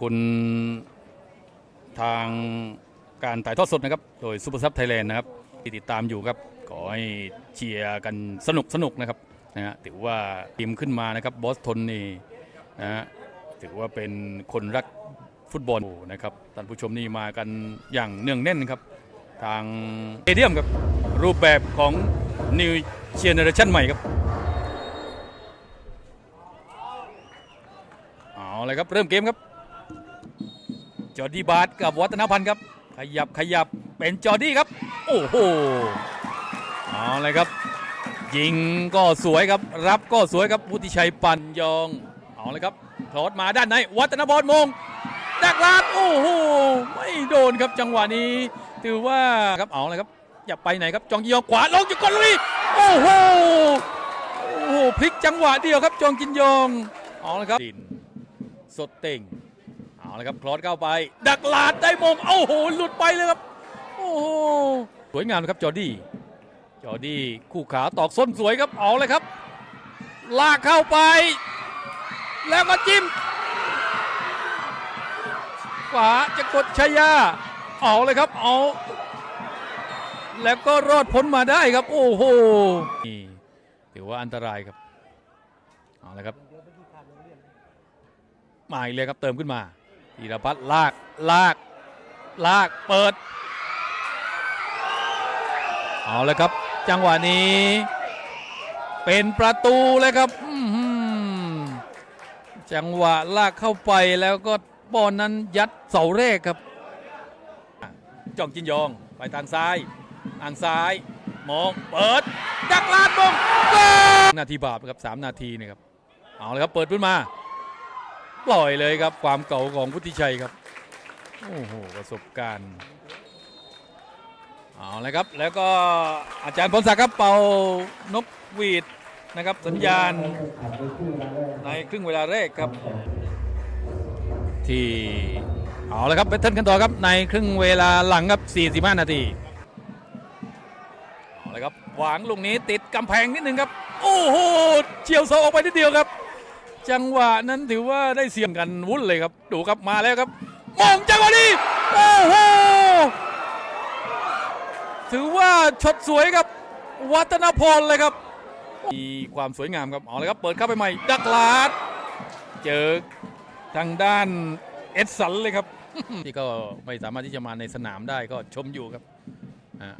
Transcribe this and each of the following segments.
คุณทางการถ่ายทอดสดนะครับ โดยซูเปอร์ซับไทยแลนด์นะครับที่ติดตามอยู่ครับขอให้เชียร์กันสนุกสนุกนะครับนะฮะถือว่าทีมขึ้นมานะครับบอสทนนี่นะฮะถือว่าเป็นคนรักฟุตบอลนะครับท่านผู้ชมนี่มากันอย่างเนื่องแน่นครับ ทางเตเดียมครับรูปแบบของ New Generation ใหม่ครับเอาเลยครับ เริ่มเกมครับ จอร์ดี้บาร์กับวัฒนพันธ์ครับ ขยับขยับเป็นจอร์ดี้ครับ โอ้โหเอาเลยครับ ยิงก็สวยครับ รับก็สวยครับพุทธิชัยปันยองเอาเลยครับคลอดมาด้านในวัฒนบอลมงดักลาดโอ้โหไม่โดนครับจังหวะนี้ ถือว่าครับเอาเลยครับอย่าไปไหนครับจองยินยองขวาลงจุดกอนลุยโอ้โหโอ้โหพลิกจังหวะเดียวครับจองจินยองเอาเลยครับดินสดเต่ง เอาเลยครับคลอสเข้าไป ดักลาดได้มงโอ้โหหลุดไปเลยครับโอ้โหสวยงามครับจอร์ดี้จอร์ดี้คู่ขาตอกส้นสวยครับเอาเลยครับ ลากเข้าไป แล้วก็จิ้มขวาจะกดชายาเอาเลยครับเอา แล้วก็รอดพ้นมาได้ครับ โอ้โหนี่ถือว่าอันตรายครับเอาเลยครับมาอีกเลยครับเติมขึ้นมา ธีรพัฒน์ลากลากลากเปิด เอาเลยครับ จังหวะนี้ เป็นประตูเลยครับอื้อหือจังหวะลากเข้าไปแล้วก็บอลนั้นยัดเสาแรกครับจ่องจินยองไปทางซ้ายทางซ้าย มองเปิดดักลาดมงโกลนาทีบาปครับสามนาทีนี่ครับเอาเลยครับเปิดขึ้นมา ปล่อยเลยครับความเก่าของพุทธิชัยครับโอ้โหประสบการณ์เอาเลยครับแล้วก็อาจารย์พลศักดิ์ครับเป่านกหวีดนะครับสัญญาณในครึ่งเวลาแรกครับ ที่เอาเลยครับเบทเทิลกันต่อครับในครึ่งเวลาหลังครับ 45 นาทีเอาเลยครับหวางลูกนี้ติดกำแพงนิดนึงครับ โอ้โหเฉียวเสาออกไปนิดเดียวครับ จังหวะนั้นถือว่าได้เสี่ยงกันวุ่นเลยครับ ดูครับมาแล้วครับมองจังหวะนี้โอ้โหถือว่าช็อตสวยครับ วัฒนพรเลยครับ มีความสวยงามครับเอาเลยครับเปิดเข้าไปใหม่ดักลาดเจอทางด้านเอ็ดสันเลยครับ ที่ก็ไม่สามารถที่จะมาในสนามได้ก็ชมอยู่ครับอ่า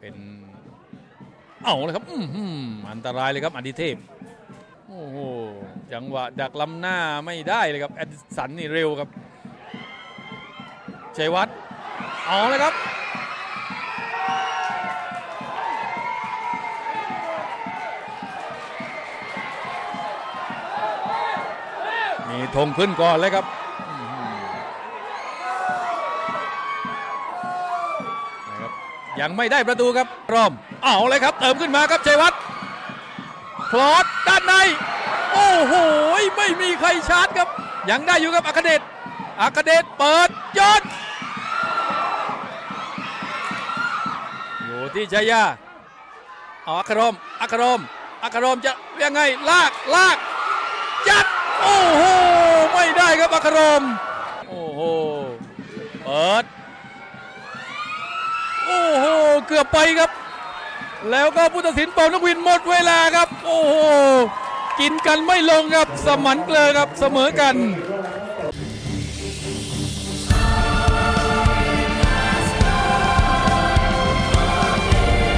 เป็นเอาเลยครับอันตรายเลยครับอดิเทพ โอ้โหจังหวะดักล้ำหน้าไม่ได้เลยครับแอดสันนี่เร็วครับชัยวัฒน์เอาเลยครับมีธงขึ้นก่อนเลยครับนะครับ ยังไม่ได้ประตูครับรอมเอาเลยครับ เติมขึ้นมาครับชัยวัฒน์ คลอสด้านใน โอ้โห ไม่มีใครชาร์จครับ ยังได้อยู่ครับอัคเดชอัคเดชเปิดยอดอยู่ที่ชัยยาเอาอัครมอัครมอัครมจะยังไงลากลากยัดโอ้โหไม่ได้ครับอัครมโอ้โหเปิดโอ้โหเกือบไปครับ แล้วก็พุทตัดสินเป่านักวินหมดเวลาครับ โอ้โหกินกันไม่ลงครับ สมันเกลอครับเสมอกัน